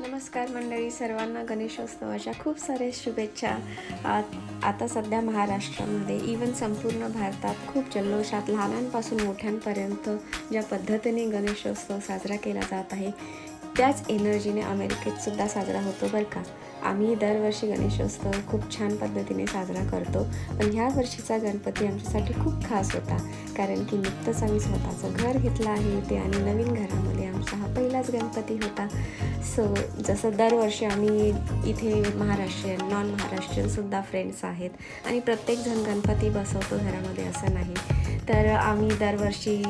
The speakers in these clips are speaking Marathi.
नमस्कार मंडळी सर्वांना गणेशोत्सवाच्या खूप साऱ्या शुभेच्छा. आता सध्या महाराष्ट्रामध्ये इवन संपूर्ण भारतात खूप जल्लोषात लहानांपासून मोठ्यांपर्यंत ज्या पद्धतीने गणेशोत्सव साजरा केला जात आहे त्याच एनर्जीने अमेरिकेतसुद्धा साजरा होतो बरं का. आम्ही दरवर्षी गणेशोत्सव खूप छान पद्धतीने साजरा करतो पण ह्या वर्षीचा गणपती आमच्यासाठी खूप खास होता कारण की नुकतंच आम्ही स्वतःचं घर घेतलं आहे ते आणि नवीन घरामध्ये आमचा गणपती होता. सो जसं दरवर्षी आम्ही इथे महाराष्ट्रीयन नॉन महाराष्ट्रीयनसुद्धा फ्रेंड्स आहेत. आणि प्रत्येकजण गणपती बसवतो घरामध्ये असं नाही. तर आम्ही दरवर्षी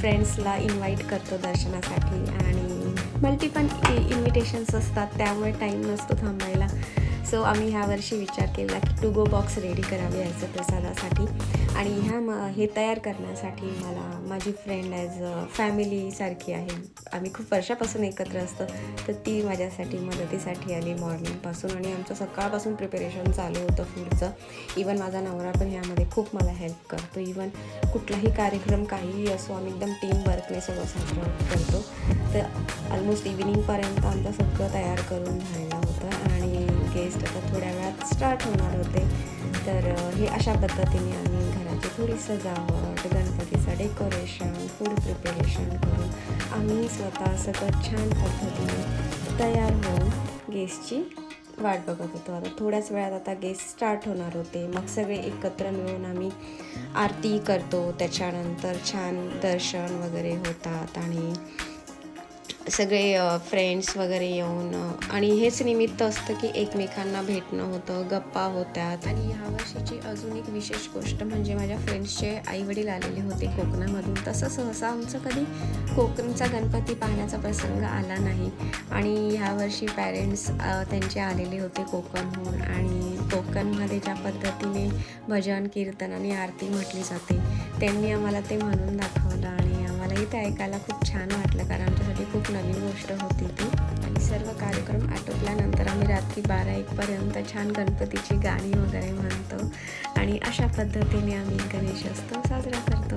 फ्रेंड्सला इन्व्हाइट करतो दर्शनासाठी. आणि मल्टी पण इन्व्हिटेशन्स असतात त्यामुळे टाईम नसतो थांबायला. सो आम्ही ह्या वर्षी विचार केला की टू गो बॉक्स रेडी करावे याचं प्रसादासाठी. आणि ह्या म हे तयार करण्यासाठी मला माझी फ्रेंड ॲज अ फॅमिलीसारखी आहे. आम्ही खूप वर्षापासून एकत्र असतो तर ती माझ्यासाठी मदतीसाठी आली मॉर्निंगपासून आणि आमचं सकाळपासून प्रिपरेशन चालू होतं फूडचं इवन माझा नवरा पण ह्यामध्ये खूप मला हेल्प करतो. इवन कुठलाही कार्यक्रम काहीही असो आम्ही एकदम टीम वर्कने सगळं साजरा करतो. तर ऑलमोस्ट इव्हिनिंगपर्यंत आमचं सगळं तयार करून झालेलं होतं. आणि गेस्ट आता थोड्या वेळात स्टार्ट होणार होते. तर हे अशा पद्धतीने आम्ही घराची थोडी सजावट गणपतीचं डेकोरेशन फूड प्रिपरेशन करून आम्ही स्वतः सगळं छान पद्धतीने तयार होऊन गेस्टची वाट बघत होतो. आता थोड्याच वेळात आता गेस्ट स्टार्ट होणार होते. मग सगळे एकत्र मिळून आम्ही आरती करतो. त्याच्यानंतर छान दर्शन वगैरे होतात आणि सगळे फ्रेंड्स वगैरे येऊन आणि हेच निमित्त असतं की एकमेकांना भेटणं होतं गप्पा होत्यात. आणि ह्या वर्षीची अजून एक विशेष गोष्ट म्हणजे माझ्या फ्रेंड्सचे आईवडील आलेले होते कोकणामधून. तसं सहसा आमचं कधी कोकणचा गणपती पाहण्याचा प्रसंग आला नाही. आणि ह्या वर्षी पॅरेंट्स त्यांचे आलेले होते कोकणहून आणि कोकणमध्ये ज्या पद्धतीने भजन कीर्तन आणि आरती म्हटली जाते त्यांनी आम्हाला ते म्हणून दाखवलं आणि आम्हालाही ते ऐकायला खूप छान वाटलं कारण आमच्यासाठी खूप नवीन गोष्ट होती ती. आणि सर्व कार्यक्रम आटोपल्यानंतर आम्ही रात्री बारा एकपर्यंत छान गणपतीची गाणी वगैरे म्हणतो. आणि अशा पद्धतीने आम्ही गणेशोत्सव साजरा करतो.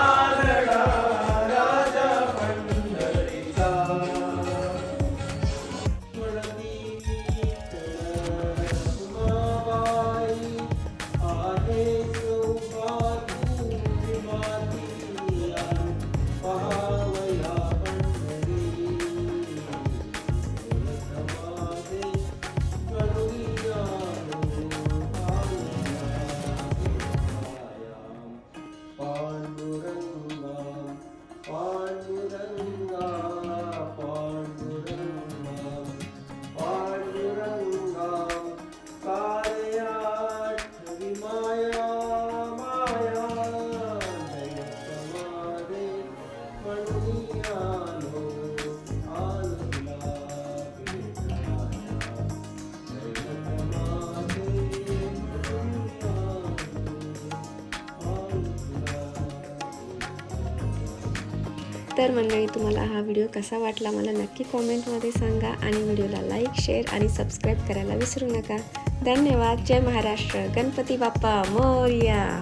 तर मंडळी तुम्हाला हा व्हिडिओ कसा वाटला मला नक्की कॉमेंटमध्ये सांगा आणि व्हिडिओला लाईक शेअर आणि सबस्क्राईब करायला विसरू नका. धन्यवाद. जय महाराष्ट्र. गणपती बाप्पा मोर्या.